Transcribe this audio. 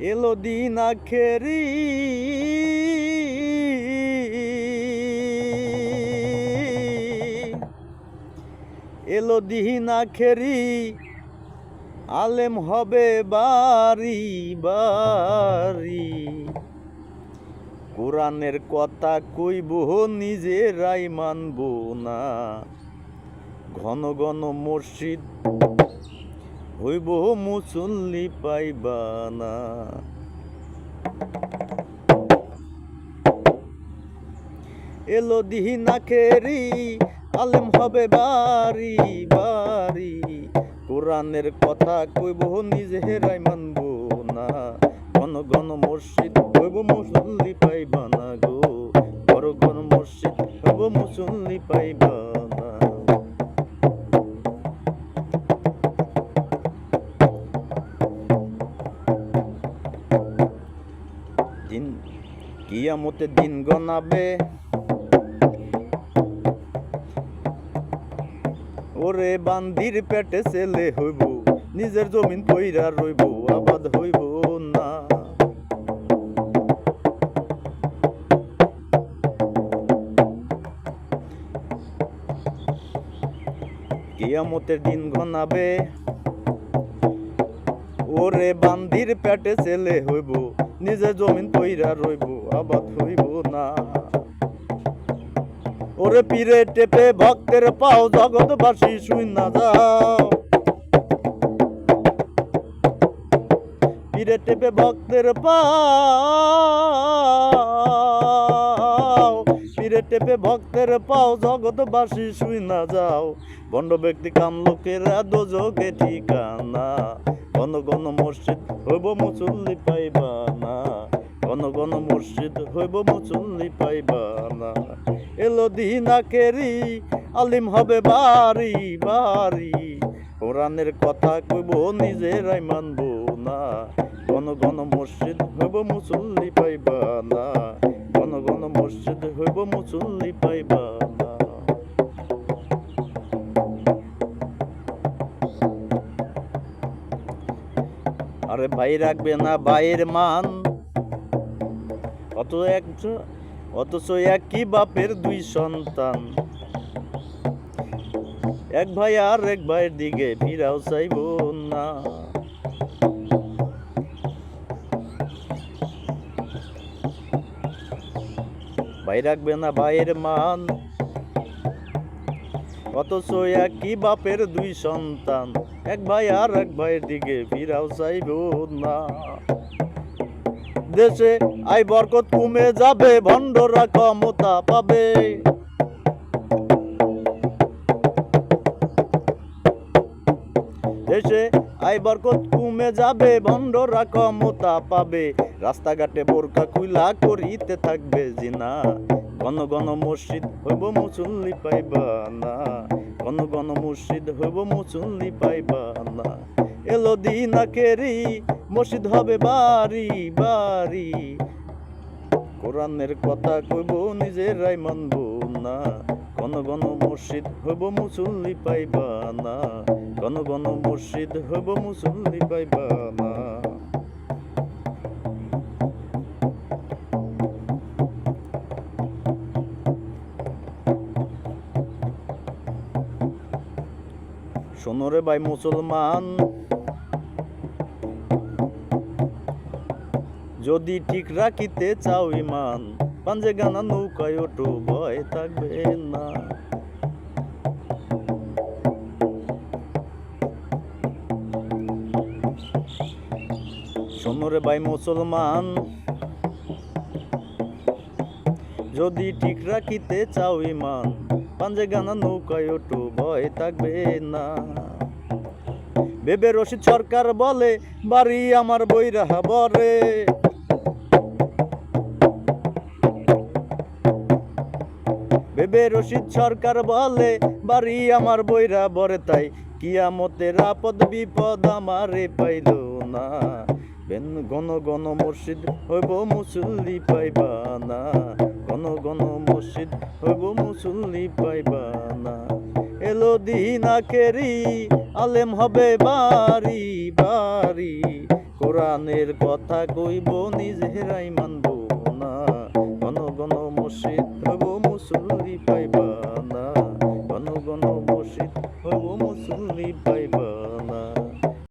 এলো দিন আখেরি। এলো দিন আখেরি, আলেম হবে বাড়ি বাড়ি। কোরআনের কথা কইব নিজেরাই মানব না। ঘন ঘন মসজিদ হইব মুসল্লি পাইবা না। এলো দিহি না নাখেরি আলেম হবে বাড়ি বাড়ি। কোরআনের কথা কইব নিজেরাই মানব না। ঘন ঘন মসজিদ হইব মুসল্লি পাইবা না গো। বড় ঘন মসজিদ হইব মুসল্লি পাইবা কিয়ামতে দিন গনাবে। ওরে বান্দির পেটে ছেলে হইব, নিজের জমিন পইরা রইব, আবাদ হইব না। কিয়ামতের দিন ঘনাবে ওরে বান্দির পেটে ছেলে হইব, নিজে জমিন পইরা রইব, আবাদ হইব না। ওরে পীরে টেপে ভক্তের পাও জগৎবাসী শুই না যাও। পীরে টেপে ভক্তের পাও, পীরে টেপে ভক্তের পাও জগৎবাসী শুই না যাও। বন্ড ব্যক্তি কাম লোকেরা দোজকে ঠিকানা ঘন ঘন মসজিদ হইব মুসল্লি পাইবা না। ঘন ঘন মসজিদ হইব মুসল্লি পাইবা না। এলো দিনাকেরি আলিম হবে বাড়ি বাড়ি। কোরআনের কথা কইব, নিজেরাই মানব না। ঘন ঘন মসজিদ হইব মুসল্লি পাইবা না। ঘন ঘন মসজিদ হইব মুসল্লি পাইবা না। আরে ভাই রাখবে না ভাইয়ের মান। অত একজন অথচ একই বাপের দুই সন্তান। এক ভাই আর এক ভাইয়ের দিকে ফিরাও চাইব না। ভাই রাখবে না ভাইয়ের মান। অথচ একই বাপের দুই সন্তান। এক ভাই আর এক ভাইয়ের দিকে ফিরাও চাইব না। দেশে আই বরকত কমে যাবে, ভণ্ডরা ক্ষমতা পাবে। দেশে আই বরকত কমে যাবে ভণ্ডরা ক্ষমতা পাবে। রাস্তাঘাটে বোরকা কুইলা করিতে থাকবে জিনা। ঘন ঘন মসজিদ হইব, মুসল্লি পাইবা না। ঘন ঘন মসজিদ হইব, মুসল্লি পাইবা না। এলো দিন আখেরি মসজিদ হবে বাড়ি বাড়ি। কোরআনের কথা কইব, নিজেরাই মানব না। ঘন ঘন মসজিদ হইব, মুসল্লি পাইবা না। ঘন ঘন মসজিদ হইব, মুসল্লি পাইবা না। শোনরে ভাই মুসলমান যদি ঠিক রাখিতে চাও ইমান পাঞ্জে গানা নৌকায় ওঠো ভয় থাকবে না। শোনরে ভাই মুসলমান, যদি ঠিক রাখিতে চাও ইমান পাঞ্জে গানা নৌকায় ওঠো ভয় থাকবে না। বেবে রশিদ সরকার বলে, বাড়ি আমার বইরা বরে। বেবে রশিদ সরকার বলে, বাড়ি আমার বইরা বরে তাই। কিয়ামতের আপদ বিপদ আমারে পাইল না। বেন গণ ঘন মসজিদ হইব মুসল্লি পাইবা না। ঘন ঘন মসজিদ হইব মুসল্লি পাইবা না। এলো দিনা কেরি, আলেম হবে বাড়ি বাড়ি। কোরআনের কথা কইব, নিজেরাই মানব